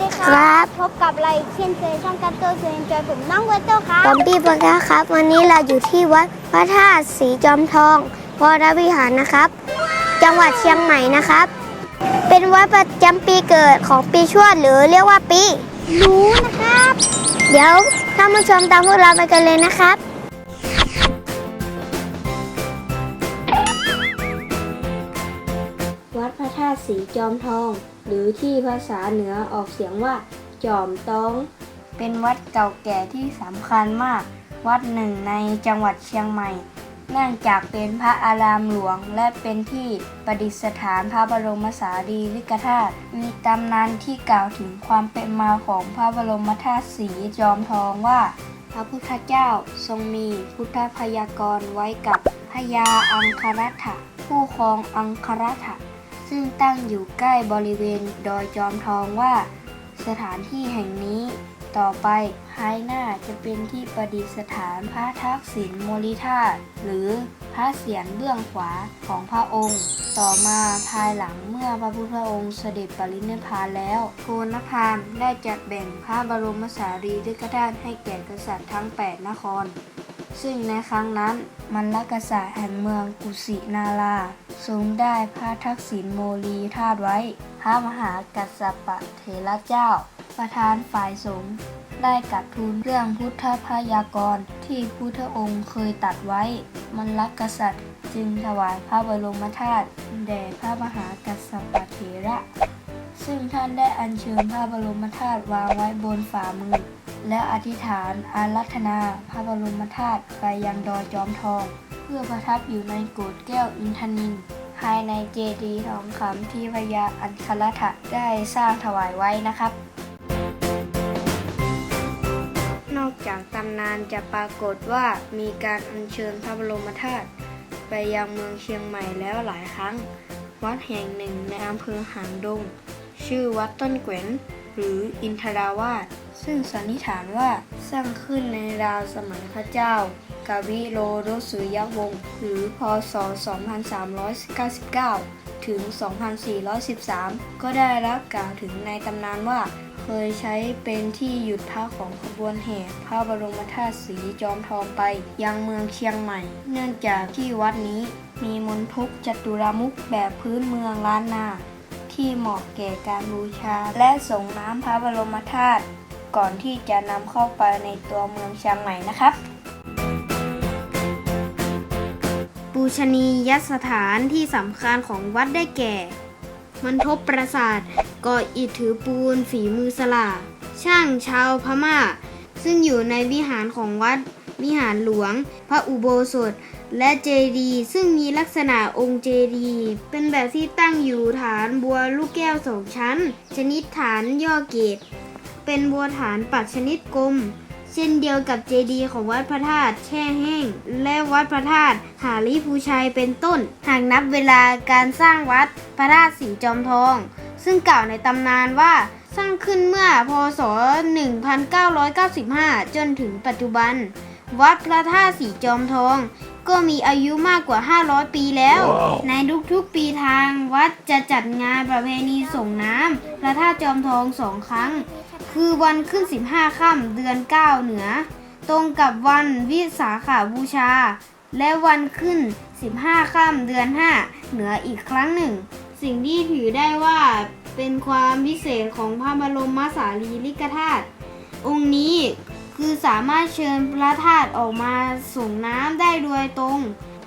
ดีคครัรับ พบกับเราอีกเช่นเคยช่องกัตโต้เซนจอยผมน้องเวโต้ครับ ผมพี่ปากาครับ วันนี้เราอยู่ที่วัดพระธาตุสีจอมทองวรวิหารนะครับ จังหวัดเชียงใหม่นะครับ เป็นวัดประจำปีเกิดของปีชวดหรือเรียกว่าปี รู้นะครับ เดี๋ยวท่านผู้ชมตามพวกเราไปกันเลยนะครับ สีจอมทอง หรือที่ภาษาเหนือออกเสียงว่า จอมตอง เป็นวัดเก่าแก่ที่สำคัญมาก วัดหนึ่งในจังหวัดเชียงใหม่ เนื่องจากเป็นพระอารามหลวง และเป็นที่ประดิษฐานพระบรมสารีริกธาตุมีตำนานที่กล่าวถึงความเป็นมาของพระบรมธาตุสีจอมทองว่า พระพุทธเจ้าทรงมีพุทธพยากรณ์ไว้กับพญาอังคารัตถะผู้ครองอังคารัตถะ ซึ่งตั้งอยู่ใกล้บริเวณดอยจอมทองว่า สถานที่แห่งนี้ต่อไปภายหน้าจะเป็นที่ประดิษฐานพระทักษิณโมลิธาหรือพระเศียรเบื้องขวาของพระองค์ ต่อมาภายหลังเมื่อพระพุทธองค์เสด็จปรินิพพานแล้วโทนพานได้จัดแบ่งพระบรมสารีริกธาตุให้แก่กษัตริย์ทั้ง 8 นคร ซึ่งในครั้งนั้นมันลกษัตริย์แห่งเมืองกุสินารา ทรงได้พระทักษิณโมลีธาตุไว้ พระมหากัสสปะเถระเจ้า ประธานฝ่ายสงฆ์ได้กลับทูลเรื่องพุทธพยากรณ์ที่พุทธองค์เคยตัดไว้ มันลกษัตริย์ จึงถวายพระบรมธาตุแด่พระมหากัสสปะเถระ ซึ่งท่านได้อัญเชิญพระบรมธาตุวางไว้บนฝ่ามือ และอธิษฐานอารัธนาพระบรมธาตุไปยังดอยจอมทอง พื่อประทับอยู่ในโกดแก้วอินทนิน ภายในเจดีย์ทองคำที่พญาอัญครถะได้สร้างถวายไว้นะครับนอกจากตำนานจะปรากฏว่ามีการอัญเชิญพระบรมธาตุไปยังเมืองเชียงใหม่แล้วหลายครั้ง วัดแห่งหนึ่งในอำเภอหางดง ชื่อวัดต้นแกวนหรืออินทราวาสซึ่งสันนิษฐานว่าสร้างขึ้นในราวสมัยพระเจ้ากาวิโลรสุยวงศ์หรือพศ 2399 ถึง 2413 ก็ได้รับกล่าวถึงในตำนานว่า เคยใช้เป็นที่หยุดพักของขบวนแห่พระบรมธาตุสีจอมทองไป ยังเมืองเชียงใหม่ เนื่องจากที่วัดนี้มีมณฑปจัตุรมุขแบบพื้นเมืองล้านนา ที่เหมาะแก่การบูชา และส่งน้ำพระบรมธาตุก่อนที่จะนำเข้าไปในตัวเมืองเชียงใหม่นะครับปูชนียสถานที่สำคัญของวัดได้แก่ มันทบปราสาทก่ออิฐถือปูนฝีมือสลาช่างชาวพม่า ซึ่งอยู่ในวิหารของวัด วิหารหลวง พระอุโบสถ และเจดีย์ซึ่งมีลักษณะองค์เจดีย์เป็นแบบที่ตั้งอยู่ฐานบัวลูกแก้วสองชั้น ชนิดฐานย่อเกต เป็นบัวฐานปักชนิดกลม เช่นเดียวกับเจดีย์ของวัดพระธาตุแช่แห้ง และวัดพระธาตุหาริภูชัยเป็นต้น หากนับเวลาการสร้างวัดพระธาตุสีจอมทอง ซึ่งกล่าวในตำนานว่าสร้างขึ้นเมื่อพศ 1995 จนถึงปัจจุบัน วัดพระธาตุสีจอมทอง ก็มีอายุมากกว่า 500 ปีแล้วในทุกๆปีทางวัดจะจัดงานประเพณีส่งน้ำพระธาตุจอมทองสองครั้ง คือวันขึ้น 15ค่ำเดือน 9 เหนือ ตรงกับวันวิสาขาบูชา และวันขึ้น 15ค่ำเดือน 5 เหนืออีกครั้งหนึ่ง สิ่งที่ถือได้ว่าเป็นความพิเศษของพระบรมสารีริกธาตุองค์นี้ คือสามารถเชิญพระธาตุออกมาส่งน้ำได้โดยตรง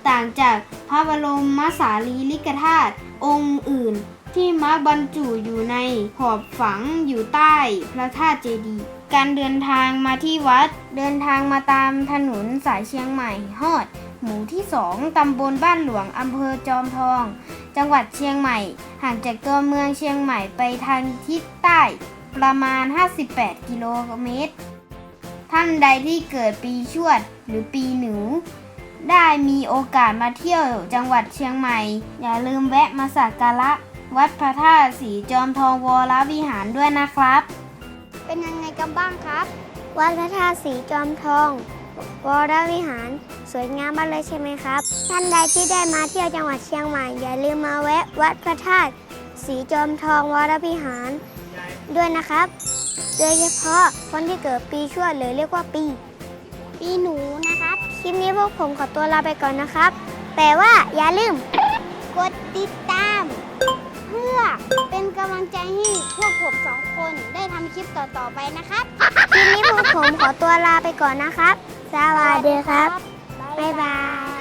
ต่างจากพระบรมมสารีริกธาตุองค์อื่นที่มักบรรจุอยู่ในขอบฝังอยู่ใต้พระธาตุเจดีย์การเดินทางมาที่วัด เดินทางมาตามถนนสายเชียงใหม่ฮอด หมู่ที่2ตำบลบ้านหลวงอำเภอจอมทอง จังหวัดเชียงใหม่ ห่างจากตัวเมืองเชียงใหม่ไปทางทิศใต้ ประมาณ 58 กิโลเมตร ท่านใดที่เกิดปีชวดหรือปีหนู ได้มีโอกาสมาเที่ยวจังหวัดเชียงใหม่ อย่าลืมแวะมาสักการะ วัดพระธาตุสีจอมทองวรวิหารด้วยนะครับ เป็นยังไงกันบ้างครับ วัดพระธาตุสีจอมทอง วรวิหาร สวยงามมากเลยใช่ไหมครับ ท่านใดที่ได้มาเที่ยวจังหวัดเชียงใหม่ อย่าลืมมาแวะ วัดพระธาตุสีจอมทองวรวิหาร ด้วยนะครับโดยเฉพาะคนที่เกิดปีชวดหรือเรียกว่าปี ปีหนูนะครับ คลิปนี้พวกผมขอตัวลาไปก่อนนะครับ แต่ว่าอย่าลืม กดติดตาม เพื่อเป็นกำลังใจให้พวกผมสองคนได้ทำคลิปต่อๆไปนะครับ คลิปนี้พวกผมขอตัวลาไปก่อนนะครับ สวัสดีครับ บ๊ายบาย